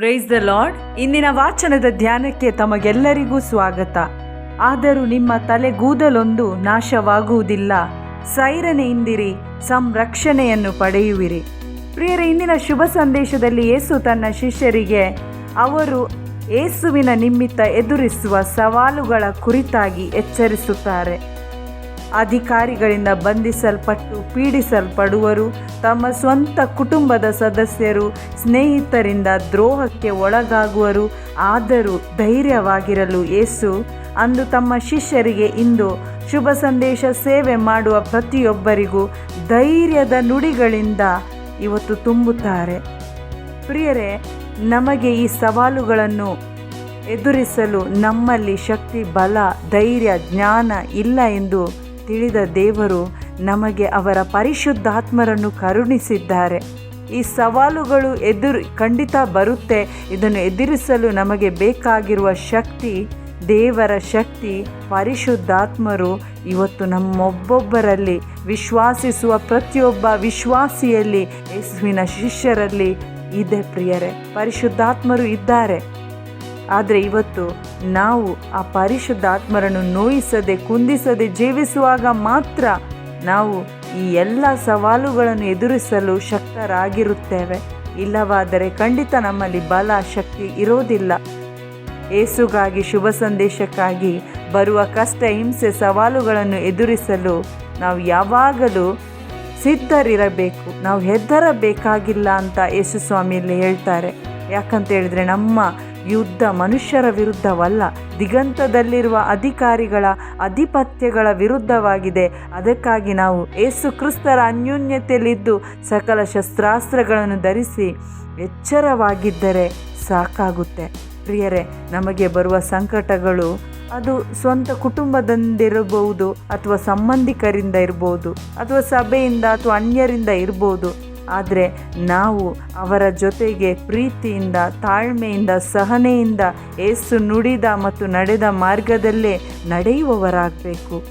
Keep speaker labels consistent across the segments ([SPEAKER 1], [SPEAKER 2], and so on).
[SPEAKER 1] Praise the lord ಇಂದಿನ ವಾಚನದ ಧ್ಯಾನಕ್ಕೆ ತಮಗೆಲ್ಲರಿಗೂ ಸ್ವಾಗತ. ಆದರೂ ನಿಮ್ಮ ತಲೆಗೂದಲೊಂದು ನಾಶವಾಗುವುದಿಲ್ಲ. ಸೈರನೆಯಿಂದಿರಿ, ಸಂರಕ್ಷಣೆಯನ್ನು ಪಡೆಯುವಿರಿ. ಪ್ರಿಯರ, ಇಂದಿನ ಶುಭ ಸಂದೇಶದಲ್ಲಿ ಯೇಸು ತನ್ನ ಶಿಷ್ಯರಿಗೆ, ಅವರು ಏಸುವಿನ ನಿಮಿತ್ತ ಎದುರಿಸುವ ಸವಾಲುಗಳ ಕುರಿತಾಗಿ ಎಚ್ಚರಿಸುತ್ತಾರೆ. ಅಧಿಕಾರಿಗಳಿಂದ ಬಂಧಿಸಲ್ಪಟ್ಟು ಪೀಡಿಸಲ್ಪಡುವರು. ತಮ್ಮ ಸ್ವಂತ ಕುಟುಂಬದ ಸದಸ್ಯರು ಸ್ನೇಹಿತರಿಂದ ದ್ರೋಹಕ್ಕೆ ಒಳಗಾಗುವರು. ಆದರೂ ಧೈರ್ಯವಾಗಿರಲು ಯೇಸು ಅಂದು ತಮ್ಮ ಶಿಷ್ಯರಿಗೆ ಇಂದು ಶುಭ ಸಂದೇಶ ಸೇವೆ ಮಾಡುವ ಪ್ರತಿಯೊಬ್ಬರಿಗೂ ಧೈರ್ಯದ ನುಡಿಗಳಿಂದ ಇವತ್ತು ತುಂಬುತ್ತಾರೆ. ಪ್ರಿಯರೇ, ನಮಗೆ ಈ ಸವಾಲುಗಳನ್ನು ಎದುರಿಸಲು ನಮ್ಮಲ್ಲಿ ಶಕ್ತಿ, ಬಲ, ಧೈರ್ಯ, ಜ್ಞಾನ ಇಲ್ಲ ಎಂದು ತಿಳಿದ ದೇವರು ನಮಗೆ ಅವರ ಪರಿಶುದ್ಧಾತ್ಮರನ್ನು ಕರುಣಿಸಿದ್ದಾರೆ. ಈ ಸವಾಲುಗಳು ಎದುರು ಖಂಡಿತ ಬರುತ್ತೆ. ಇದನ್ನು ಎದುರಿಸಲು ನಮಗೆ ಬೇಕಾಗಿರುವ ಶಕ್ತಿ, ದೇವರ ಶಕ್ತಿ, ಪರಿಶುದ್ಧಾತ್ಮರು ಇವತ್ತು ನಮ್ಮೊಬ್ಬೊಬ್ಬರಲ್ಲಿ ವಿಶ್ವಾಸಿಸುವ ಪ್ರತಿಯೊಬ್ಬ ವಿಶ್ವಾಸಿಯಲ್ಲಿ, ಯೇಸುವಿನ ಶಿಷ್ಯರಲ್ಲಿ ಇದೆ ಪ್ರಿಯರೇ. ಪರಿಶುದ್ಧಾತ್ಮರು ಇದ್ದಾರೆ. ಆದರೆ ಇವತ್ತು ನಾವು ಆ ಪರಿಶುದ್ಧಾತ್ಮರನ್ನು ನೋಯಿಸದೆ, ಕುಂದಿಸದೆ ಜೀವಿಸುವಾಗ ಮಾತ್ರ ನಾವು ಈ ಎಲ್ಲ ಸವಾಲುಗಳನ್ನು ಎದುರಿಸಲು ಶಕ್ತರಾಗಿರುತ್ತೇವೆ. ಇಲ್ಲವಾದರೆ ಖಂಡಿತ ನಮ್ಮಲ್ಲಿ ಬಲ, ಶಕ್ತಿ ಇರೋದಿಲ್ಲ. ಏಸುಗಾಗಿ ಶುಭ ಸಂದೇಶಕ್ಕಾಗಿ ಬರುವ ಕಷ್ಟ, ಹಿಂಸೆ, ಸವಾಲುಗಳನ್ನು ಎದುರಿಸಲು ನಾವು ಯಾವಾಗಲೂ ಸಿದ್ಧರಿರಬೇಕು. ನಾವು ಹೆದರಬೇಕಾಗಿಲ್ಲ ಅಂತ ಯೇಸು ಸ್ವಾಮಿಯಲ್ಲಿ ಹೇಳ್ತಾರೆ. ಯಾಕಂತ ಹೇಳಿದ್ರೆ ನಮ್ಮ ಯುದ್ಧ ಮನುಷ್ಯರ ವಿರುದ್ಧವಲ್ಲ, ದಿಗಂತದಲ್ಲಿರುವ ಅಧಿಕಾರಿಗಳ ಅಧಿಪತ್ಯಗಳ ವಿರುದ್ಧವಾಗಿದೆ. ಅದಕ್ಕಾಗಿ ನಾವು ಏಸು ಕ್ರಿಸ್ತರ ಅನ್ಯೋನ್ಯತೆಯಲ್ಲಿದ್ದು ಸಕಲ ಶಸ್ತ್ರಾಸ್ತ್ರಗಳನ್ನು ಧರಿಸಿ ಎಚ್ಚರವಾಗಿದ್ದರೆ ಸಾಕಾಗುತ್ತೆ. ಪ್ರಿಯರೇ, ನಮಗೆ ಬರುವ ಸಂಕಟಗಳು ಅದು ಸ್ವಂತ ಕುಟುಂಬದಿಂದಿರಬಹುದು ಅಥವಾ ಸಂಬಂಧಿಕರಿಂದ ಇರ್ಬೋದು ಅಥವಾ ಸಭೆಯಿಂದ ಅಥವಾ ಅನ್ಯರಿಂದ ಇರ್ಬೋದು ಆದರೆ ನಾವು ಅವರ ಜೊತೆಗೆ ಪ್ರೀತಿಯಿಂದ, ತಾಳ್ಮೆಯಿಂದ, ಸಹನೆಯಿಂದ ಏಸು ನುಡಿದ ಮತ್ತು ನಡೆದ ಮಾರ್ಗದಲ್ಲೇ ನಡೆಯುವವರಾಗಬೇಕು.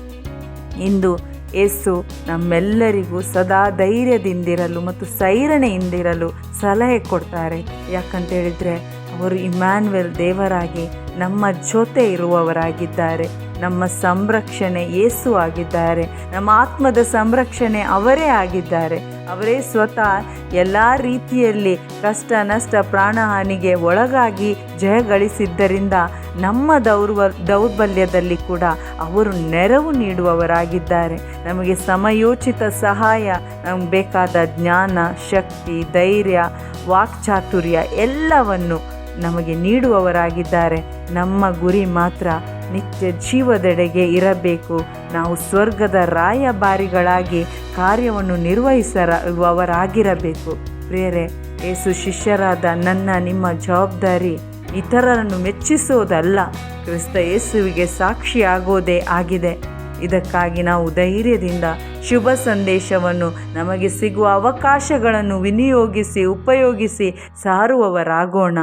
[SPEAKER 1] ಇಂದು ಏಸು ನಮ್ಮೆಲ್ಲರಿಗೂ ಸದಾ ಧೈರ್ಯದಿಂದಿರಲು ಮತ್ತು ಸೈರಣೆಯಿಂದಿರಲು ಸಲಹೆ ಕೊಡ್ತಾರೆ. ಯಾಕಂತೇಳಿದರೆ ಅವರು ಇಮ್ಯಾನ್ವೆಲ್ ದೇವರಾಗಿ, ನಮ್ಮ ಜೊತೆ ಇರುವವರಾಗಿದ್ದಾರೆ. ನಮ್ಮ ಸಂರಕ್ಷಣೆ ಏಸು ಆಗಿದ್ದಾರೆ. ನಮ್ಮ ಆತ್ಮದ ಸಂರಕ್ಷಣೆ ಅವರೇ ಆಗಿದ್ದಾರೆ. ಅವರೇ ಸ್ವತಃ ಎಲ್ಲ ರೀತಿಯಲ್ಲಿ ಕಷ್ಟ ನಷ್ಟ ಪ್ರಾಣಹಾನಿಗೆ ಒಳಗಾಗಿ ಜಯಗಳಿಸಿದ್ದರಿಂದ ನಮ್ಮ ದೌರ್ವ ದೌರ್ಬಲ್ಯದಲ್ಲಿ ಕೂಡ ಅವರು ನೆರವು ನೀಡುವವರಾಗಿದ್ದಾರೆ. ನಮಗೆ ಸಮಯೋಚಿತ ಸಹಾಯ, ನಮಗೆ ಬೇಕಾದ ಜ್ಞಾನ, ಶಕ್ತಿ, ಧೈರ್ಯ, ವಾಕ್ಚಾತುರ್ಯ ಎಲ್ಲವನ್ನು ನಮಗೆ ನೀಡುವವರಾಗಿದ್ದಾರೆ. ನಮ್ಮ ಗುರಿ ಮಾತ್ರ ನಿತ್ಯ ಜೀವದೆಡೆಗೆ ಇರಬೇಕು. ನಾವು ಸ್ವರ್ಗದ ರಾಯಭಾರಿಗಳಾಗಿ ಕಾರ್ಯವನ್ನು ನಿರ್ವಹಿಸರವರಾಗಿರಬೇಕು ಪ್ರೇರೆ ಏಸು ಶಿಷ್ಯರಾದ ನನ್ನ ನಿಮ್ಮ ಜವಾಬ್ದಾರಿ. ಇತರರನ್ನು ಮೆಚ್ಚಿಸೋದಲ್ಲ, ಕ್ರಿಸ್ತ ಯೇಸುವಿಗೆ ಸಾಕ್ಷಿಯಾಗೋದೇ ಆಗಿದೆ. ಇದಕ್ಕಾಗಿ ನಾವು ಧೈರ್ಯದಿಂದ ಶುಭ ಸಂದೇಶವನ್ನು ನಮಗೆ ಸಿಗುವ ಅವಕಾಶಗಳನ್ನು ವಿನಿಯೋಗಿಸಿ, ಉಪಯೋಗಿಸಿ ಸಾರುವವರಾಗೋಣ.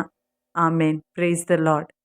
[SPEAKER 1] ಆಮೇನ್. Praise the Lord